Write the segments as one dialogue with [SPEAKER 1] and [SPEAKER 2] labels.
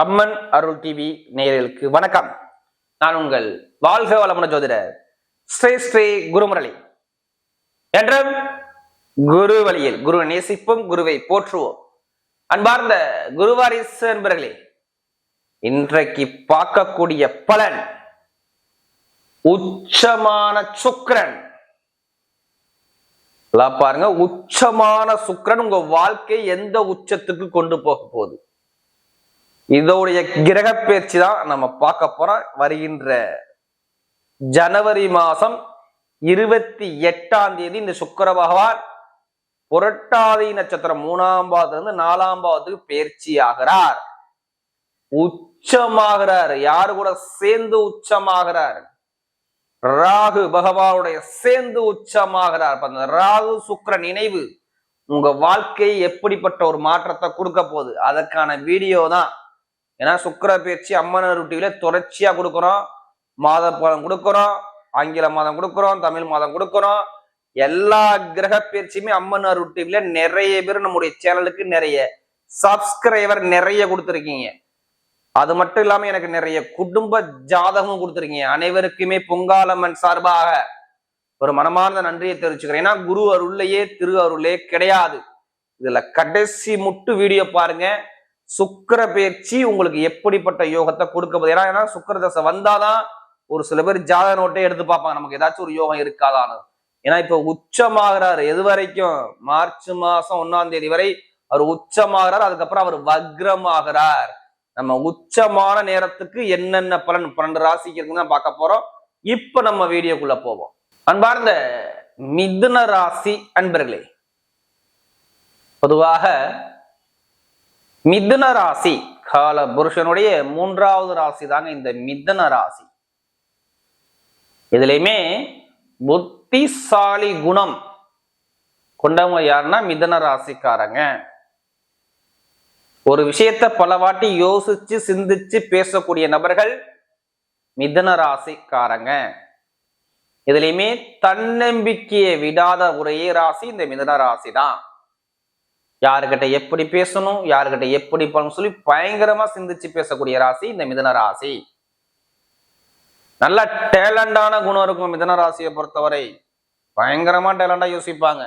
[SPEAKER 1] அம்மன் அருள் TV நேயர்களுக்கு வணக்கம். நான் உங்கள் வாழ்க வளமுன ஜோதிடர் ஸ்ரீ ஸ்ரீ குருமுரளி. என்றும் குரு வழியில் குரு நேசிப்போம் குருவை போற்றுவோம். அன்பார்ந்த குருவாரிசு என்பர்களே இன்றைக்கு பார்க்கக்கூடிய பலன் உச்சமான சுக்கரன். எல்லாம் பாருங்க உச்சமான சுக்கரன் உங்க வாழ்க்கை எந்த உச்சத்துக்கு கொண்டு போக போகுது? இதோடைய கிரக பயிற்சி தான் நம்ம பார்க்க போறோம். வருகின்ற ஜனவரி மாசம் இருபத்தி எட்டாம் தேதி இந்த சுக்கர பகவான் புரட்டாதி நட்சத்திரம் மூணாம் பாவத்திலிருந்து நாலாம் பாவத்துக்கு பயிற்சி ஆகிறார். உச்சமாகிறார். யாரு கூட சேர்ந்து உச்சமாகிறார்? ராகு பகவானுடைய சேர்ந்து உச்சமாகிறார். அந்த ராகு சுக்கிர நினைவு உங்க வாழ்க்கை எப்படிப்பட்ட ஒரு மாற்றத்தை கொடுக்க போகுது? அதற்கான வீடியோ தான் ஏன்னா சுக்கர பயிற்சி அம்மன் டிவில தொடர்ச்சியா கொடுக்குறோம். மாத பலன் கொடுக்குறோம். ஆங்கில மாதம் கொடுக்குறோம். தமிழ் மாதம் கொடுக்குறோம். எல்லா கிரக பயிற்சியுமே அம்மன் அருள் நிறைய பேர் நம்முடைய சேனலுக்கு நிறைய சப்ஸ்கிரைபர் நிறைய கொடுத்துருக்கீங்க. அது மட்டும் இல்லாம எனக்கு நிறைய குடும்ப ஜாதகமும் கொடுத்துருக்கீங்க. அனைவருக்குமே பொங்காலம்மன் சார்பாக ஒரு மனமார்ந்த நன்றியை தெரிவிச்சுக்கிறேன். ஏன்னா குரு அருள்லையே திரு அருளே கிடையாது. இதுல கடைசி முட்டு வீடியோ பாருங்க. சுக்கர பயிற்சி உங்களுக்கு எப்படிப்பட்ட யோகத்தை கொடுக்க போகுது? ஏன்னா ஏன்னா சுக்கிர தசை வந்தாதான் ஒரு சில பேர் ஜாதக நோட்டே எடுத்து பார்ப்பாங்க. நமக்கு ஏதாச்சும் ஒரு யோகம் இருக்காதான்னு. ஏன்னா இப்ப உச்சமாகிறாரு. எது வரைக்கும்? மார்ச் மாசம் ஒன்னாம் தேதி வரை அவர் உச்சமாகிறார். அதுக்கப்புறம் அவர் வக்ரமாகிறார். நம்ம உச்சமான நேரத்துக்கு என்னென்ன பலன்? பன்னெண்டு ராசிக்கு இருக்குன்னு தான் பார்க்க போறோம். இப்ப நம்ம வீடியோக்குள்ள போவோம். அன்பார்ந்த மிதுன ராசி அன்பர்களே பொதுவாக மிதுன ராசி கால புருஷனுடைய மூன்றாவது ராசி தாங்க இந்த மிதுன ராசி. இதுலயுமே புத்திசாலி குணம் கொண்டவங்க யாருன்னா மிதன ராசிக்காரங்க. ஒரு விஷயத்த பல வாட்டி யோசிச்சு சிந்திச்சு பேசக்கூடிய நபர்கள் மிதன ராசிக்காரங்க. இதுலயுமே தன்னம்பிக்கையை விடாத ஒரே ராசி இந்த மிதன ராசி தான் யாருக்கிட்ட எப்படி பேசணும் யாருக்கிட்ட எப்படி பண்ணணும் சொல்லி பயங்கரமா சிந்திச்சு பேசக்கூடிய ராசி இந்த மிதன ராசி. நல்ல டேலண்டான குணம் இருக்கும் மிதன ராசியை பொறுத்தவரை. பயங்கரமா டேலண்டா யோசிப்பாங்க.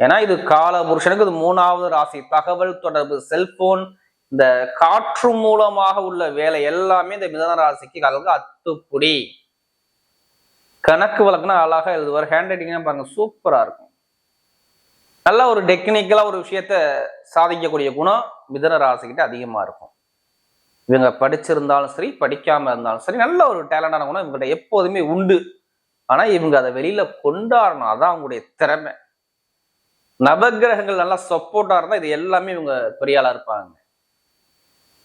[SPEAKER 1] ஏன்னா இது கால புருஷனுக்கு இது மூணாவது ராசி. தகவல் தொடர்பு செல்போன் இந்த காற்று மூலமாக உள்ள வேலை எல்லாமே இந்த மிதன ராசிக்கு கலந்து அத்துப்புடி. கணக்கு வழக்குனா அழகா எழுதுவார். ஹேண்ட் ரைட்டிங்னா பாருங்க சூப்பரா இருக்கும். நல்ல ஒரு டெக்னிக்கலாக ஒரு விஷயத்த சாதிக்கக்கூடிய குணம் மிதன ராசிக்கிட்ட அதிகமாக இருக்கும். இவங்க படிச்சிருந்தாலும் சரி படிக்காமல் இருந்தாலும் சரி நல்ல ஒரு டேலண்டான குணம் இவங்ககிட்ட எப்போதுமே உண்டு. ஆனால் இவங்க அதை வெளியில் கொண்டாடணும் அதான் அவங்களுடைய திறமை. நவகிரகங்கள் நல்லா சப்போர்ட்டாக இருந்தால் இது எல்லாமே இவங்க பெரியாளாக இருப்பாங்க.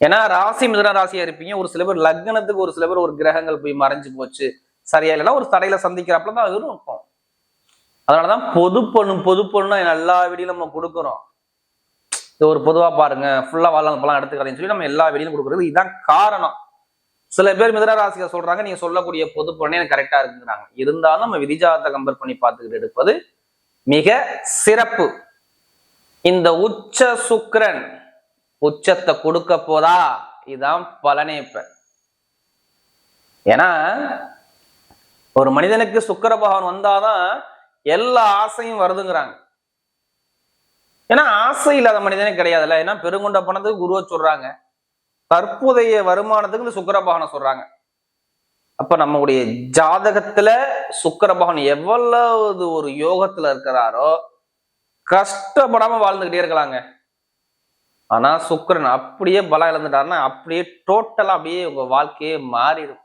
[SPEAKER 1] ஏன்னா ராசி மிதன ராசியாக இருப்பீங்க. ஒரு சில பேர் லக்னத்துக்கு ஒரு சில பேர் ஒரு கிரகங்கள் போய் மறைஞ்சு போச்சு. சரியா இல்லைன்னா ஒரு தடையில சந்திக்கிறப்பல தான் இருக்கும். அதனாலதான் பொது பொண்ணு பொது பொண்ணு எல்லா வீடியும் நம்ம கொடுக்குறோம். இது ஒரு பொதுவா பாருங்க. ஃபுல்லா வாழ பழம் எடுத்துக்கிறேன்னு சொல்லி நம்ம எல்லா வீடியும் கொடுக்குறது. இதுதான் காரணம். சில பேர் மிதன சொல்றாங்க நீங்க சொல்லக்கூடிய பொது பொண்ணே எனக்கு கரெக்டா இருக்குங்கிறாங்க. இருந்தாலும் நம்ம விதிஜாதத்தை கம்பேர் பண்ணி பார்த்துக்கிட்டு எடுப்பது மிக சிறப்பு. இந்த உச்ச சுக்கிரன் உச்சத்தை கொடுக்க போதா? இதுதான் பலனே இப்ப. ஏன்னா ஒரு மனிதனுக்கு சுக்கர பகவான் வந்தாதான் எல்லா ஆசையும் வருதுங்கிறாங்க. ஏன்னா ஆசை இல்லாத மனிதனே கிடையாதுல்ல. ஏன்னா பெருங்கொண்ட பணத்துக்கு குருவை சொல்றாங்க. தற்போதைய வருமானத்துக்கு இந்த சுக்கிர சொல்றாங்க. அப்ப நம்முடைய ஜாதகத்துல சுக்கரபகன் எவ்வளவு ஒரு யோகத்துல இருக்கிறாரோ கஷ்டப்படாம வாழ்ந்துகிட்டே இருக்கலாங்க. ஆனா சுக்கரன் அப்படியே பலம் இழந்துட்டாருன்னா அப்படியே டோட்டலா அப்படியே உங்க வாழ்க்கையே மாறிடும்.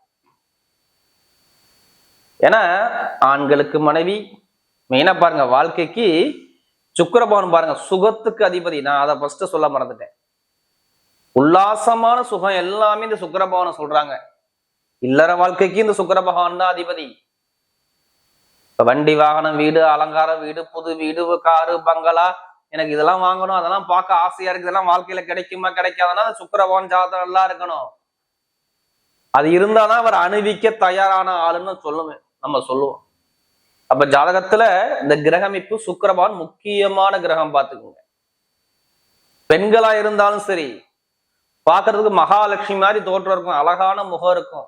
[SPEAKER 1] ஏன்னா ஆண்களுக்கு மனைவி மெயினா பாருங்க வாழ்க்கைக்கு சுக்கரபவன் பாருங்க சுகத்துக்கு அதிபதி. நான் அதை ஃபர்ஸ்ட் சொல்ல மறந்துட்டேன். உல்லாசமான சுகம் எல்லாமே இந்த சுக்கரபவனை சொல்றாங்க. இல்லற வாழ்க்கைக்கு இந்த சுக்கிர பகவான் தான் அதிபதி. இப்ப வண்டி வாகனம் வீடு அலங்காரம் வீடு புது வீடு காரு பங்களா எனக்கு இதெல்லாம் வாங்கணும் அதெல்லாம் பார்க்க ஆசையா இருக்கு. இதெல்லாம் வாழ்க்கையில கிடைக்குமா கிடைக்காதுன்னா அந்த பகவான் ஜாதகம் எல்லாம் இருக்கணும். அது இருந்தாதான் அவர் அணிவிக்க தயாரான ஆளுன்னு சொல்லுவேன். நம்ம சொல்லுவோம். அப்ப ஜாதகத்துல இந்த கிரகமிப்பு சுக்கிரபான் முக்கியமான கிரகம் பார்த்துக்கோங்க. பெண்களா இருந்தாலும் சரி பாக்குறதுக்கு மகாலட்சுமி மாதிரி தோற்றம் இருக்கும் அழகான முகம் இருக்கும்.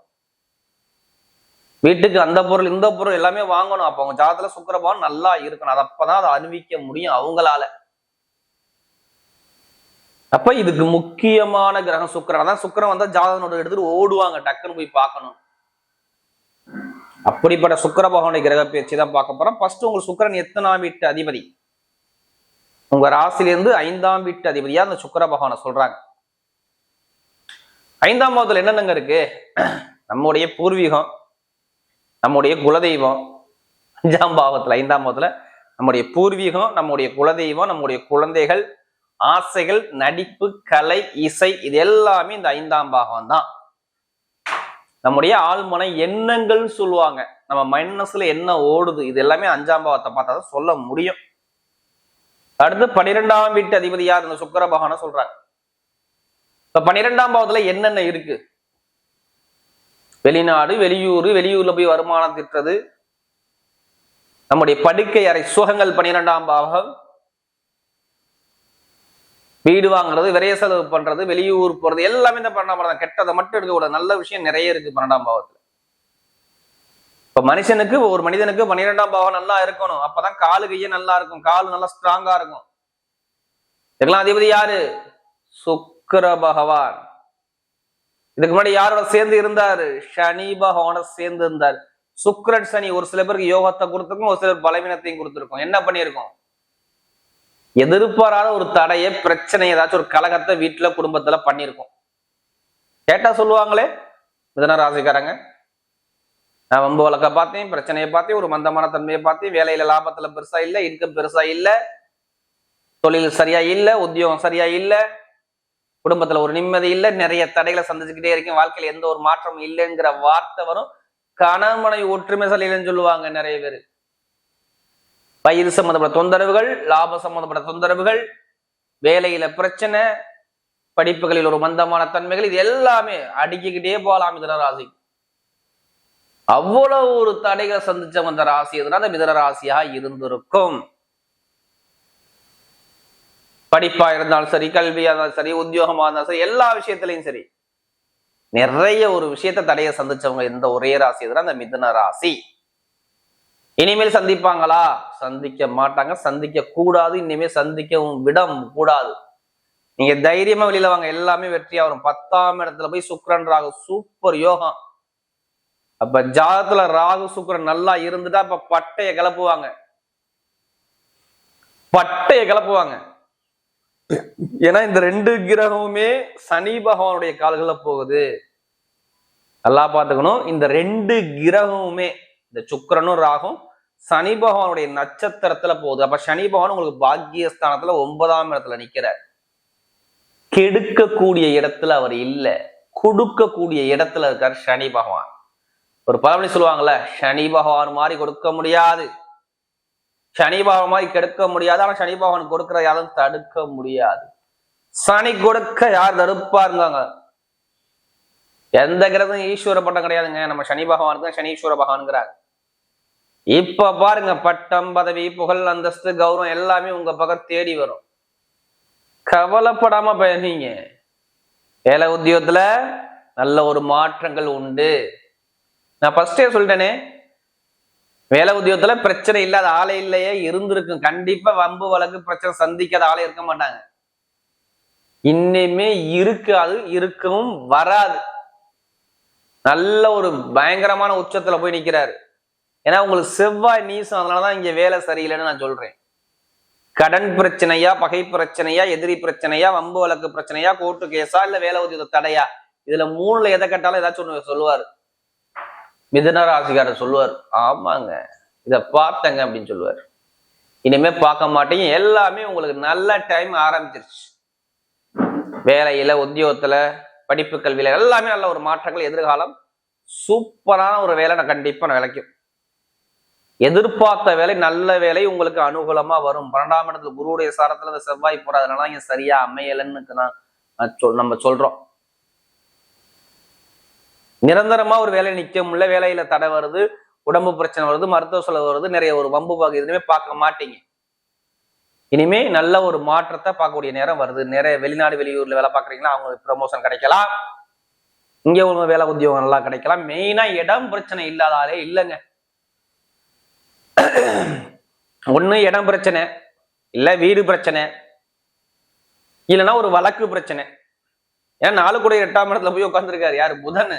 [SPEAKER 1] வீட்டுக்கு அந்த பொருள் இந்த பொருள் எல்லாமே வாங்கணும். அப்ப அவங்க ஜாதத்துல சுக்கிரபான் நல்லா இருக்கணும். அது அப்பதான் அதை அணிவிக்க முடியும் அவங்களால. அப்ப இதுக்கு முக்கியமான கிரகம் சுக்கரன். அதான் சுக்கரன் வந்தா ஜாதகனோட எடுத்துட்டு ஓடுவாங்க டக்குன்னு போய் பார்க்கணும். அப்படிப்பட்ட சுக்கர பகவானுடைய கிரக பயிற்சி தான் பார்க்க போறோம். ஃபர்ஸ்ட் உங்களுக்கு சுக்கிரன் எத்தனாம் வீட்டு அதிபதி? உங்க ராசிலிருந்து ஐந்தாம் வீட்டு அதிபதியா? அந்த சுக்கிர பகவானை சொல்றாங்க. ஐந்தாம் பாவத்துல என்னென்னங்க இருக்கு? நம்முடைய பூர்வீகம் நம்முடைய குலதெய்வம் அஞ்சாம் பாவத்துல ஐந்தாம் பாவத்துல நம்முடைய பூர்வீகம் நம்முடைய குலதெய்வம் நம்முடைய குழந்தைகள் ஆசைகள் நடிப்பு கலை இசை இது எல்லாமே இந்த ஐந்தாம் பாகம் தான் நம்முடைய ஆழ்மனை எண்ணங்கள்னு சொல்லுவாங்க. நம்ம மனசுல என்ன ஓடுது இது எல்லாமே அஞ்சாம் பாவத்தை பார்த்தா தான் சொல்ல முடியும். அடுத்து பன்னிரெண்டாம் வீட்டு அதிபதி யார்? இந்த சுக்கர பகவான சொல்றாங்க. இப்ப பன்னிரெண்டாம் பாவத்துல என்னென்ன இருக்கு? வெளிநாடு வெளியூர் வெளியூர்ல போய் வருமானம் திட்டுறது. நம்முடைய படுக்கை அறை சுகங்கள் பன்னிரெண்டாம் பாவம் வீடு வாங்குறது விரைய செலவு பண்றது வெளியூர் போறது எல்லாமே இந்த பன்னெண்டாம் பாவம் கெட்டதை மட்டும் எடுக்கக்கூடாது நல்ல விஷயம் நிறைய இருக்கு பன்னெண்டாம் பாவத்துல. இப்ப மனுஷனுக்கு ஒரு மனிதனுக்கு பன்னிரெண்டாம் பாவம் நல்லா இருக்கணும். அப்பதான் காலு கையே நல்லா இருக்கும். கால் நல்லா ஸ்ட்ராங்கா இருக்கும். இதுக்கெல்லாம் அதிபதி யாரு? சுக்கர பகவான். இதுக்கு முன்னாடி யாரோட சேர்ந்து இருந்தாரு? சனி பகவானோட சேர்ந்து இருந்தார். சுக்கரன் சனி ஒரு சில பேருக்கு யோகத்தை கொடுத்துருக்கும் ஒரு சிலர் பலவீனத்தையும் கொடுத்துருக்கும். என்ன பண்ணியிருக்கோம்? எதிர்பாராத ஒரு தடையை பிரச்சனை ஏதாச்சும் ஒரு கலகத்தை வீட்டுல குடும்பத்துல பண்ணியிருக்கோம். கேட்டா சொல்லுவாங்களே? மிதன ராசிக்காரங்க. நான் வம்பு வழக்க பார்த்தேன் பிரச்சனையை பார்த்தேன் ஒரு மந்தமான தன்மையை பார்த்தேன். வேலையில லாபத்துல பெருசா இல்லை இன்கம் பெருசா இல்லை தொழில் சரியா இல்லை உத்தியோகம் சரியா இல்லை குடும்பத்துல ஒரு நிம்மதி இல்லை நிறைய தடைகளை சந்திச்சுக்கிட்டே இருக்கேன். வாழ்க்கையில எந்த ஒரு மாற்றமும் இல்லைங்கிற வார்த்தை வரும். கணவனை ஒற்றுமை சரியில்லைன்னு சொல்லுவாங்க நிறைய பேர். வயிறு சம்மந்தப்பட்ட தொந்தரவுகள் லாப சம்பந்தப்பட்ட தொந்தரவுகள் வேலையில பிரச்சனை படிப்புகளில் ஒரு மந்தமான தன்மைகள் இது எல்லாமே அடுக்கிக்கிட்டே போகலாம் மிதன ராசி. அவ்வளவு ஒரு தடைகளை சந்திச்ச வந்த ராசி எதுனா அந்த மிதன ராசியா இருந்திருக்கும். படிப்பா இருந்தாலும் சரி கல்வியா இருந்தாலும் சரி உத்தியோகமா இருந்தாலும் சரி எல்லா விஷயத்திலையும் சரி. நிறைய ஒரு விஷயத்த தடையை சந்திச்சவங்க இந்த ஒரே ராசி எதுனா அந்த மிதன ராசி. இனிமேல் சந்திப்பாங்களா? சந்திக்க மாட்டாங்க. சந்திக்க கூடாது. இனிமேல் சந்திக்கவும் விடம் கூடாது. நீங்க தைரியமா வெளியில வாங்க. எல்லாமே வெற்றியா வரும் பத்தாம் இடத்துல போய் சுக்கரன் ராகு. சூப்பர் யோகம். அப்ப ஜாதத்துல ராகு சுக்கரன் நல்லா இருந்துட்டா இப்ப பட்டைய கிளப்புவாங்க. பட்டைய கிளப்புவாங்க. ஏன்னா இந்த ரெண்டு கிரகமுமே சனி பகவானுடைய கால்கள்ல போகுது. நல்லா பார்த்துக்கணும். இந்த ரெண்டு கிரகமுமே இந்த சுக்கரனும் ராகும் சனி பகவானுடைய நட்சத்திரத்துல போகுது. அப்ப சனி பகவான் உங்களுக்கு பாக்கியஸ்தானத்துல ஒன்பதாம் இடத்துல நிக்கிறார். கெடுக்கக்கூடிய இடத்துல அவர் இல்ல. கொடுக்கக்கூடிய இடத்துல இருக்கார் சனி பகவான். ஒரு பழமொழி சொல்லுவாங்கல்ல சனி பகவான் மாதிரி கொடுக்க முடியாது. சனி பகவான் மாதிரி கெடுக்க முடியாது. ஆனா சனி பகவான் கொடுக்கிற யாரும் தடுக்க முடியாது. சனி கொடுக்க யார் தடுப்பாருங்க எந்த கிரகம் ஈஸ்வர பட்டம் கிடையாதுங்க. நம்ம சனி பகவானுக்கு தான் சனீஸ்வர பகவானுங்கிறாங்க. இப்ப பாருங்க பட்டம் பதவி புகழ் அந்தஸ்து கௌரவம் எல்லாமே உங்க பக்கம் தேடி வரும். கவலைப்படாம பயணிங்க. வேலை உத்தியோகத்துல நல்ல ஒரு மாற்றங்கள் உண்டு. நான் ஃபர்ஸ்டே சொல்லிட்டேனே வேலை உத்தியோகத்துல பிரச்சனை இல்லாத ஆளே இல்லையே இருந்திருக்கும். கண்டிப்பா வம்பு வழக்கு பிரச்சனை சந்திக்காத ஆளே இருக்க மாட்டாங்க. இன்னுமே இருக்காது இருக்கவும் வராது. நல்ல ஒரு பயங்கரமான உச்சத்துல போய் நிக்கிறாரு. ஏன்னா உங்களுக்கு செவ்வாய் நீசம் அதனாலதான் இங்க வேலை சரியில்லைன்னு நான் சொல்றேன். கடன் பிரச்சனையா பகை பிரச்சனையா எதிரி பிரச்சனையா வம்பு வழக்கு பிரச்சனையா கோர்ட்டு கேஸா இல்ல வேலை உதவி தடையா? இதுல மூணுல எதை கேட்டாலும் ஏதாச்சும் ஒண்ணு சொல்லுவாரு. மிதன ராசிக்காரர் சொல்லுவார் ஆமாங்க இத பார்த்தங்க அப்படின்னு சொல்லுவார். இனிமே பார்க்க மாட்டீங்க. எல்லாமே உங்களுக்கு நல்ல டைம் ஆரம்பிச்சிருச்சு. வேலையில உத்தியோகத்துல படிப்பு கல்வியில எல்லாமே நல்ல ஒரு மாற்றங்கள் எதிர்காலம். சூப்பரான ஒரு வேலை நான் கண்டிப்பா விளைக்கும். எதிர்பார்த்த வேலை நல்ல வேலை உங்களுக்கு அனுகூலமா வரும். பன்னெண்டாம் இடத்துல குருவுடைய சாரத்துல அந்த செவ்வாய் போறதுனால இங்க சரியா அமையலன்னு நான் சொல் நம்ம சொல்றோம். நிரந்தரமா ஒரு வேலை நிக்க முடியல வேலையில தடை வருது உடம்பு பிரச்சனை வருது மருத்துவ செலவு வருது நிறைய ஒரு வம்பு பாக்கு எதுவுமே பார்க்க மாட்டீங்க. இனிமே நல்ல ஒரு மாற்றத்தை பார்க்கக்கூடிய நேரம் வருது. நிறைய வெளிநாடு வெளியூர்ல வேலை பார்க்குறீங்கன்னா அவங்களுக்கு ப்ரமோஷன் கிடைக்கலாம். இங்க ஒரு வேலை உத்தியோகம் நல்லா கிடைக்கலாம். மெயினா இடம் பிரச்சனை இல்லாதாலே இல்லைங்க. ஒன்று இடம் பிரச்சனை இல்லை வீடு பிரச்சனை இல்லைன்னா ஒரு வழக்கு பிரச்சனை. ஏன்னா நாலு கூட எட்டாம் இடத்துல போய் உட்காந்துருக்காரு யார்? புதன்.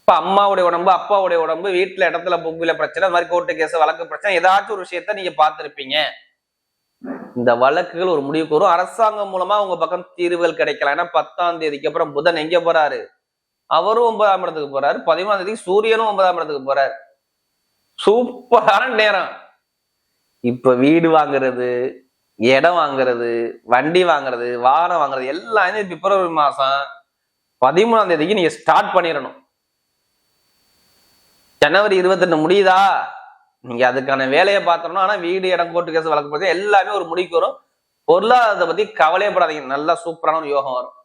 [SPEAKER 1] இப்போ அம்மாவுடைய உடம்பு அப்பாவுடைய உடம்பு வீட்டில் இடத்துல பொங்குல பிரச்சனை அது மாதிரி கோர்ட்டு கேஸ் வழக்கு பிரச்சனை ஏதாச்சும் ஒரு விஷயத்த நீங்கள் பார்த்துருப்பீங்க. இந்த வழக்குகள் ஒரு முடிவுக்கு வரும். அரசாங்கம் மூலமா உங்க பக்கம் தீர்வுகள் கிடைக்கல ஏன்னா பத்தாம் தேதிக்கு அப்புறம் புதன் எங்க போறாரு? அவரும் ஒன்பதாம் இடத்துக்கு போறாரு. பதிமூணாம் தேதி சூரியனும் ஒன்பதாம் இடத்துக்கு போறாரு. சூப்பரான நேரம். இப்ப வீடு வாங்குறது இடம் வாங்குறது வண்டி வாங்குறது வாகனம் வாங்குறது எல்லாமே பிப்ரவரி மாசம் பதிமூணாம் தேதிக்கு நீங்க ஸ்டார்ட் பண்ணிடணும். ஜனவரி இருபத்தெட்டு முடியுதா? நீங்க அதுக்கான வேலையை பார்த்தோம்னா ஆனா வீடு இடம் கோர்ட்டு கேஸ் வழக்கு போது எல்லாமே ஒரு முடிக்கு வரும். பொருளாதாரத்தை பத்தி கவலையப்படாதீங்க. நல்லா சூப்பரான ஒரு யோகம் வரும்.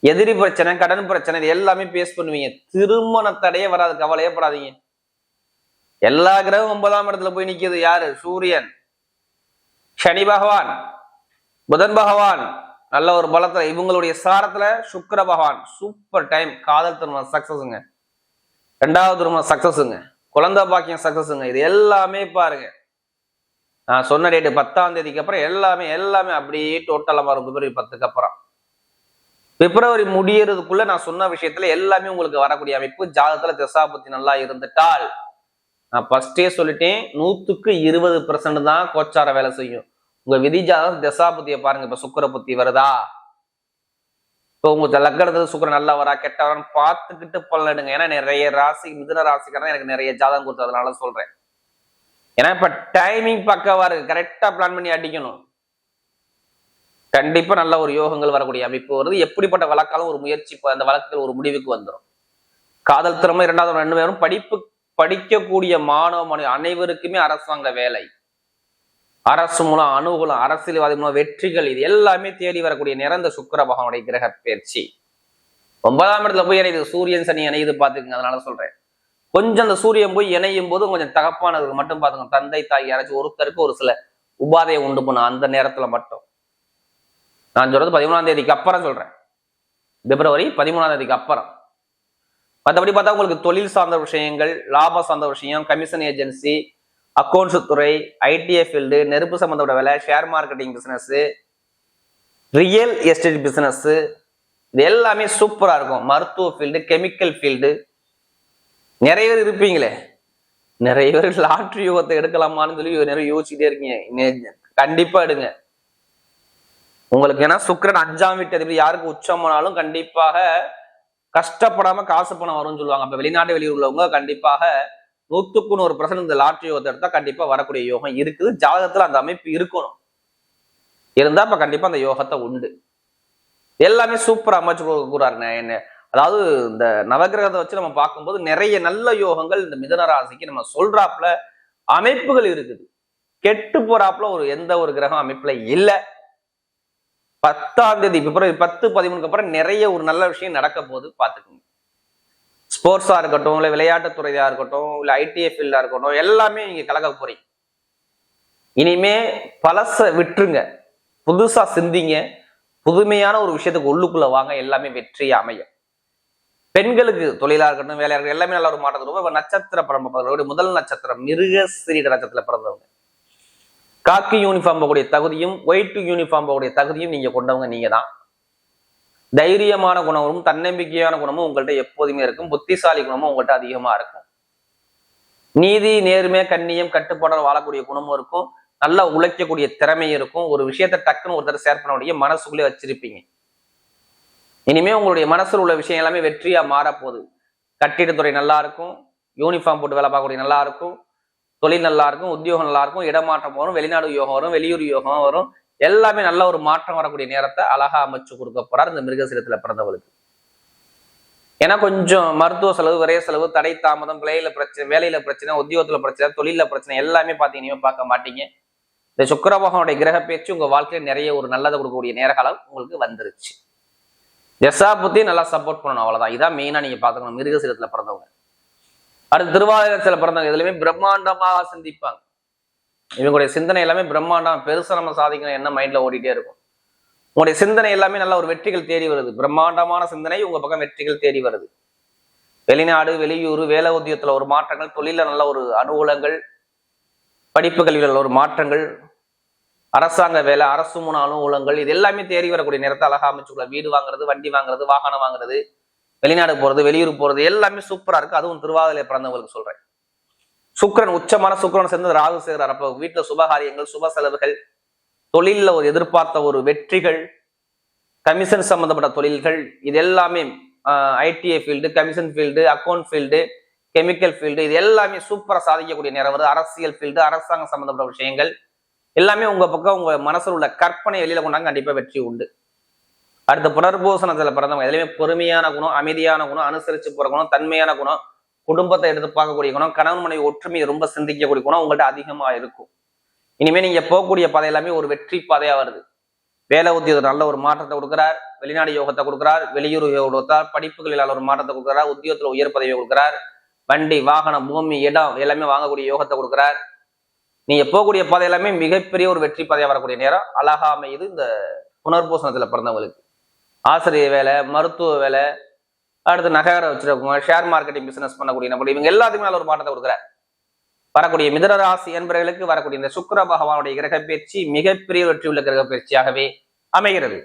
[SPEAKER 1] எதிரி பிரச்சனை கடன் பிரச்சனை இது எல்லாமே பேஸ் பண்ணுவீங்க. திருமண தடையே வராது. கவலையப்படாதீங்க. எல்லா கிரகம் ஒன்பதாம் இடத்துல போய் நிற்கிறது யாரு? சூரியன். சனி பகவான். புதன் பகவான். நல்ல ஒரு பலத்துல இவங்களுடைய சாரத்துல சுக்கர பகவான். சூப்பர் டைம் காதல் திருமணம் சக்சஸ்ங்க ரெண்டாவது திருமணம் சக்சஸ்ங்க குழந்தை பாக்கியம் சக்சஸ்ங்க இது எல்லாமே பாருங்க. நான் சொன்ன டேட்டு பத்தாம் தேதிக்கு அப்புறம் எல்லாமே எல்லாமே அப்படியே டோட்டலாக வரும் பிப்ரவரி பத்துக்கு அப்புறம். பிப்ரவரி முடியறதுக்குள்ள நான் சொன்ன விஷயத்துல எல்லாமே உங்களுக்கு வரக்கூடிய அமைப்பு. ஜாதகத்துல திசாபத்தி நல்லா இருந்துட்டால் நான் ஃபர்ஸ்டே சொல்லிட்டேன் நூத்துக்கு இருபது பர்சன்ட் தான் கோச்சார வேலை செய்யும். உங்க விதி ஜாதகம் பாருங்க இப்ப சுக்கர புத்தி வருதா? இப்போ உங்க லக்கணத்துல சுக்கரன் நல்லா வரா கெட்ட வரான்னு பார்த்துக்கிட்டு பலனிடுங்க ஏன்னா நிறைய ராசி மிதுன ராசிக்காரன் எனக்கு நிறைய ஜாதகம் கொடுத்ததுனால சொல்றேன். ஏன்னா இப்ப டைமிங் பக்கவா இருக்கு. கரெக்டா பிளான் பண்ணி அடிக்கணும். கண்டிப்பா நல்ல ஒரு யோகங்கள் வரக்கூடிய அமைப்பு வருது. எப்படிப்பட்ட வழக்காலும் ஒரு முயற்சி அந்த வழக்குகள் ஒரு முடிவுக்கு வந்துடும் காதல் திறமை இரண்டாவது ரெண்டு பேரும் படிப்பு படிக்கக்கூடிய மாணவ மாணவி அனைவருக்குமே அரசாங்க வேலை. அரசு மூலம் அனுகூலம் அரசியல்வாதி மூலம் வெற்றிகள் இது எல்லாமே தேடி வரக்கூடிய நிறந்த சுக்கர பகவானுடைய கிரக பயிற்சி. ஒன்பதாம் இடத்துல போய் இணையுது. சூரியன் சனி இணையுது பாத்துக்கங்க அதனால சொல்றேன். கொஞ்சம் அந்த சூரியன் போய் இணையும் போது கொஞ்சம் தகப்பானதுக்கு மட்டும் பாத்துங்க தந்தை தாய் யாராச்சும் ஒருத்தருக்கு ஒரு சில உபாதையை உண்டு பண்ணும். அந்த நேரத்துல மட்டும். நான் சொல்றது பதிமூணாம் தேதிக்கு அப்புறம் சொல்றேன். பிப்ரவரி பதிமூணாம் தேதிக்கு அப்புறம். மற்றபடி பார்த்தா உங்களுக்கு தொழில் சார்ந்த விஷயங்கள் லாபம் சார்ந்த விஷயம் கமிஷன் ஏஜென்சி அக்கௌண்ட்ஸ் துறை ஐடிஐ ஃபீல்டு நெருப்பு சம்மந்தப்பட்ட வேலை share marketing business real estate business இது எல்லாமே சூப்பராக இருக்கும். மருத்துவ ஃபீல்டு கெமிக்கல் ஃபீல்டு நிறைய பேர் இருப்பீங்களே. நிறைய பேர் லாட்ரி யூகத்தை எடுக்கலாமான்னு சொல்லி நிறைய யோசிச்சுட்டே இருக்கீங்க. கண்டிப்பாக எடுங்க. உங்களுக்கு ஏன்னா சுக்கரன் அஞ்சாம் வீட்டு அதிபதி யாருக்கு உச்சமானாலும் கண்டிப்பாக கஷ்டப்படாம காசு பணம் வரும்னு சொல்லுவாங்க. அப்ப வெளிநாட்டு வெளியூர் உள்ளவங்க கண்டிப்பாக நூத்துக்கு நூறு பர்சன்ட் இந்த லாட்ரி யோகத்தை எடுத்தா கண்டிப்பா வரக்கூடிய யோகம் இருக்குது. ஜாதகத்துல அந்த அமைப்பு இருக்கணும். இருந்தா அப்ப கண்டிப்பா அந்த யோகத்தை உண்டு. எல்லாமே சூப்பரா அமைச்சு கூறாருங்க என்ன அதாவது இந்த நவகிரகத்தை வச்சு நம்ம பார்க்கும்போது நிறைய நல்ல யோகங்கள் இந்த மிதன ராசிக்கு நம்ம சொல்றாப்புல அமைப்புகள் இருக்குது. கெட்டு போறாப்புல ஒரு எந்த ஒரு கிரகம் அமைப்புல இல்லை. பத்தாம் தேதி பிப்ரவரி பத்து பதிமூணுக்கு அப்புறம் நிறைய ஒரு நல்ல விஷயம் நடக்க போகுது பார்த்துக்கோங்க. ஸ்போர்ட்ஸா இருக்கட்டும் இல்ல விளையாட்டுத்துறையாக இருக்கட்டும் இல்ல ஐடிஐ ஃபீல்டா இருக்கட்டும் எல்லாமே நீங்கள் கலக்க போறீங்க. இனிமே பழசை விட்டுருங்க. புதுசா சிந்திங்க. புதுமையான ஒரு விஷயத்துக்கு உள்ளுக்குள்ள வாங்க. எல்லாமே வெற்றி அமையும். பெண்களுக்கு தொழிலாக இருக்கட்டும் வேலையாக இருக்கட்டும் எல்லாமே நல்ல ஒரு மாற்றத்தில் ரொம்ப நட்சத்திர பிறந்த முதல் நட்சத்திரம் மிருக சிறீட நட்சத்திரத்தில் பிறந்தவங்க. காக்கி யூனிஃபார்ம் போகக்கூடிய தகுதியும் ஒயிட் யூனிஃபார்ம் போகக்கூடிய தகுதியும் நீங்க கொண்டவங்க நீங்க தான் தைரியமான குணமும் தன்னம்பிக்கையான குணமும் உங்கள்ட்ட எப்போதுமே இருக்கும். புத்திசாலி குணமும் உங்கள்ட்ட அதிகமா இருக்கும். நீதி நேர்மை கண்ணியம் கட்டுப்பாடு வாழக்கூடிய குணமும் இருக்கும். நல்லா உழைக்கக்கூடிய திறமை இருக்கும். ஒரு விஷயத்த டக்குன்னு ஒருத்தர் ஷேர் பண்ண முடியும். மனசுக்குள்ளே வச்சிருப்பீங்க. இனிமே உங்களுடைய மனசில் உள்ள விஷயம் எல்லாமே வெற்றியா மாறப்போகுது. கட்டிடத்துறை நல்லா இருக்கும். யூனிஃபார்ம் போட்டு வேலை பார்க்கக்கூடிய நல்லா இருக்கும். தொழில் நல்லா இருக்கும் உத்தியோகம் நல்லா இருக்கும் இடமாற்றம் வரும் வெளிநாடு யோகம் வரும் வெளியூர் யோகம் வரும். எல்லாமே நல்ல ஒரு மாற்றம் வரக்கூடிய நேரத்தை அழகா அமைச்சு கொடுக்க போறார் இந்த மிருகசீரத்துல பிறந்தவளுக்கு. ஏன்னா கொஞ்சம் மருத்துவ செலவு விரைய செலவு தடை தாமதம் விலையில பிரச்சனை வேலையில பிரச்சனை உத்தியோகத்துல பிரச்சனை தொழில பிரச்சனை எல்லாமே பாத்தீங்கன்னா பார்க்க மாட்டீங்க. இந்த சுக்கரபகனுடைய கிரக பேச்சு உங்க வாழ்க்கையில நிறைய ஒரு நல்லதை கொடுக்கக்கூடிய நேரகாலம் உங்களுக்கு வந்துருச்சு. தசா புத்தி நல்லா சப்போர்ட் பண்ணணும் அவ்வளவுதான். இதான் மெயினா நீங்க பாத்துக்கணும் மிருகசீரத்துல பிறந்தவங்க. அடுத்து சில பிறந்தவங்க இதுலயுமே பிரம்மாண்டமாக சிந்திப்பாங்க. இவங்களுடைய சிந்தனை எல்லாமே பிரம்மாண்டம் பெருசா நம்ம சாதிக்கணும் என்ன மைண்ட்ல ஓடிட்டே இருக்கும். உங்களுடைய சிந்தனை எல்லாமே நல்ல ஒரு வெற்றிகள் தேடி வருது. பிரம்மாண்டமான சிந்தனை உங்க பக்கம் வெற்றிகள் தேடி வருது. வெளிநாடு வெளியூர் வேலை உத்தியோகத்துல ஒரு மாற்றங்கள் தொழில நல்ல ஒரு அனுகூலங்கள் படிப்பு கல்வியில் ஒரு மாற்றங்கள் அரசாங்க வேலை அரசு மூணு அனுகூலங்கள் இது எல்லாமே தேடி வரக்கூடிய நேரத்தை அழகா அமைச்சுக்கலாம். வீடு வாங்குறது வண்டி வாங்குறது வாகனம் வாங்குறது வெளிநாடு போறது வெளியூர் போறது எல்லாமே சூப்பரா இருக்கு. அதுவும் திருவாதிரை பிறந்தவங்களுக்கு சொல்றேன். சுக்கிரன் உச்சமான சுக்கரன் சேர்ந்து ராகு சேகர் அப்போ வீட்டுல சுபகாரியங்கள் சுப செலவுகள் தொழில்ல ஒரு எதிர்பார்த்த ஒரு வெற்றிகள் கமிஷன் சம்பந்தப்பட்ட தொழில்கள் இது எல்லாமே ITI field commission field account field chemical field இது எல்லாமே சூப்பரா சாதிக்கக்கூடிய நேரம் வருது. அரசியல் ஃபீல்டு அரசாங்கம் சம்பந்தப்பட்ட விஷயங்கள் எல்லாமே உங்க பக்கம் உங்க மனசில் உள்ள கற்பனை வெளியில கொண்டாங்க கண்டிப்பா வெற்றி உண்டு. அடுத்த புனர்பூசணத்துல பிறந்தவங்க எதுலையுமே பொறுமையான குணம் அமைதியான குணம் அனுசரிச்சு போற குணம் தன்மையான குணம் குடும்பத்தை எடுத்து பார்க்கக்கூடிய குணம் கணவன் மனைவி ஒற்றுமையை ரொம்ப சிந்திக்கக்கூடிய குணம் உங்கள்கிட்ட அதிகமா இருக்கும். இனிமே நீங்க போகக்கூடிய பாதை எல்லாமே ஒரு வெற்றி பாதையா வருது. வேலை உத்தியோகத்தில் நல்ல ஒரு மாற்றத்தை கொடுக்குறார் வெளிநாடு யோகத்தை கொடுக்குறார் வெளியூர் யோகத்தால் கொடுத்தார் படிப்புகளில் ஒரு மாற்றத்தை கொடுக்குறார் உத்தியோகத்தில் உயர் பதவியை கொடுக்குறார் வண்டி வாகனம் பூமி இடம் எல்லாமே வாங்கக்கூடிய யோகத்தை கொடுக்குறார். நீங்க போகக்கூடிய பாதை எல்லாமே மிகப்பெரிய ஒரு வெற்றி பாதையா வரக்கூடிய நேரம். அழகா அமையுது இந்த புனர்பூசணத்துல பிறந்தவங்களுக்கு. ஆசிரியர் வேலை மருத்துவ வேலை அடுத்து நகர வச்சிருக்கவங்க ஷேர் மார்க்கெட்டிங் பிசினஸ் பண்ணக்கூடிய நபர் இவங்க எல்லாத்துக்குமே நல்ல ஒரு மாற்றத்தை கொடுக்குறார். வரக்கூடிய மிதன ராசி என்பவர்களுக்கு வரக்கூடிய இந்த சுக்கர பகவானுடைய கிரக பயிற்சி மிகப்பெரிய வெற்றி உள்ள கிரக பயிற்சியாகவே அமைகிறது.